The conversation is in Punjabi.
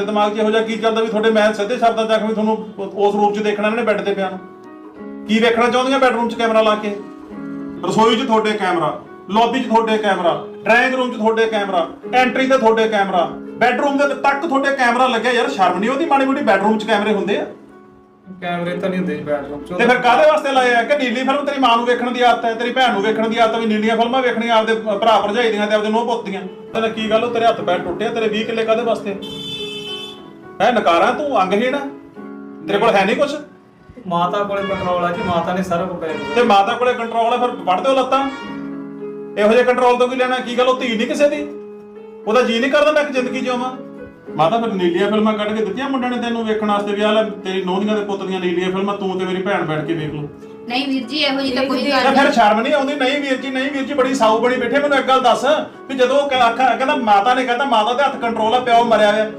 ਦੇ ਦਿਮਾਗ 'ਚ ਇਹੋ ਜਿਹਾ ਕੀ ਚੱਲਦਾ ਵੀ ਤੁਹਾਡੇ ਮੈਂ ਸਿੱਧੇ ਸ਼ਬਦਾਂ 'ਚ ਆਖਾਂ ਵੀ ਤੁਹਾਨੂੰ ਉਸ ਰੂਪ 'ਚ ਦੇਖਣਾ ਇਹਨੇ ਬੈੱਡ ਤੇ ਪਿਆ ਨੂੰ। ਕੀ ਵੇਖਣਾ ਚਾਹੁੰਦੀਆਂ ਬੈਡਰੂਮ 'ਚ ਕੈਮਰਾ ਲਾ ਕੇ? ਰਸੋਈ 'ਚ ਤੁਹਾਡੇ ਕੈਮਰਾ ਲੌਬੀ 'ਚ ਤੁਹਾਡੇ ਕੈਮਰਾ ਡਰਾਇੰਗ ਰੂਮ 'ਚ ਤੁਹਾਡੇ ਕੈਮਰਾ ਐਂਟਰੀ ਤੇ ਤੁਹਾਡੇ ਕੈਮਰਾ ਬੈਡਰੂਮ ਦੇ ਤੱਕ ਤੁਹਾਡੇ ਕੈਮਰਾ ਲੱਗਿਆ ਯਾਰ ਸ਼ਰਮ ਨਹੀਂ ਉਹਦੀ ਮਾੜੀ ਮੋਟੀ ਬੈਡਰੂਮ 'ਚ ਕੈਮਰੇ ਹੁੰਦੇ ਆ? ਕੈਮਰੇ ਤਾਂ ਨਹੀਂ ਹੁੰਦੇ ਜੀ ਬੈਡਰੂਮ ਚ। ਤੇ ਫਿਰ ਕਾਹਦੇ ਵਾਸਤੇ ਲਾਏ ਆ? ਕਿ ਨੀਲੀ ਫਿਲਮ ਤੇਰੀ ਮਾਂ ਨੂੰ ਵੇਖਣ ਦੀ ਆਦਤ ਹੈ ਤੇਰੀ ਭੈਣ ਨੂੰ ਵੇਖਣ ਦੀ ਆਦਤ ਵੀ ਨੀਲੀਆਂ ਫਿਲਮਾਂ ਵੇਖਣੀਆਂ ਆਪਦੇ ਭਰਾ ਭਰਜਾਈ ਦੀਆਂ ਤੇ ਆਪਦੇ ਨੂੰਹ ਪੁੱਤ ਦੀਆਂ। ਤੈਨੂੰ ਕੀ ਗੱਲ ਉਹ ਤੇਰੇ ਹੱਥ ਪੈਰ ਟੁੱਟੇ ਤੇਰੇ 20 ਕਿੱਲੇ ਕਾਹਦੇ ਵਾਸਤੇ? ਹੈ ਨਕਾਰਾ ਤੂੰ ਅੰਗਹੀਣ ਆ? ਤੇਰੇ ਕੋਲ ਹੈ ਨਹੀਂ ਕੁਝ ਮਾਤਾ ਕੋਲੇ ਕੰਟਰੋਲ ਆ ਜੀ ਮਾਤਾ ਨੇ ਸਾਰਾ ਕੁਝ ਕਰਿਆ। ਤੇ ਮਾਤਾ ਕੋਲੇ ਕੰਟਰੋਲ ਹੈ ਫਿਰ ਵੜ ਦਿਓ ਲੱਤਾਂ। ਇਹੋ ਜਿਹੇ ਕੰਟਰੋਲ ਤੋਂ ਕੀ ਲੈਣਾ? ਕੀ ਗੱਲ ਉਹ ਧੀ ਨਹੀਂ ਕਿਸੇ ਦੀ? ਉਹਦਾ ਜੀ ਨਹੀਂ ਕਰਦਾ ਮੈਂ ਇੱਕ ਜ਼ਿੰਦਗੀ ਜਿਉਵਾਂ ਮਾਤਾ ਫਿਰ ਨੀਲੀਆਂ ਫਿਲਮਾਂ ਕੱਢ ਕੇ ਦਿੱਤੀਆਂ ਮੁੰਡਿਆਂ ਨੇ ਤੈਨੂੰ ਵੇਖਣ ਵਾਸਤੇ ਵੀ ਆ ਲੈ ਤੇਰੀ ਨੋਹਨੀਆਂ ਦੇ ਪੁੱਤ ਦੀਆਂ ਨੀਲੀਆਂ ਫਿਲਮਾਂ ਤੂੰ ਤੇ ਮੇਰੀ ਭੈਣ ਬੈਠ ਕੇ ਵੇਖ ਲਓ। ਨਹੀਂ ਵੀਰ ਜੀ ਇਹੋ ਜੀ ਤਾਂ ਕੋਈ ਗੱਲ ਫਿਰ ਨਹੀਂ। ਸ਼ਰਮ ਨਹੀਂ ਆਉਂਦੀ? ਨਹੀਂ ਵੀਰ ਜੀ ਨਹੀਂ ਵੀਰ ਜੀ ਬੜੀ ਸਾਊ ਬਣੀ ਬੈਠੇ ਮੈਨੂੰ ਇੱਕ ਗੱਲ ਦੱਸ ਵੀ ਜਦੋਂ ਉਹ ਕ- ਆਖਾ ਕਹਿੰਦਾ ਮਾਤਾ ਨੇ ਕਹਿੰਦਾ ਮਾਤਾ ਦੇ ਹੱਥ ਕੰਟਰੋਲ ਆ ਪਿਓ ਮਰਿਆ ਹੋਇਆ।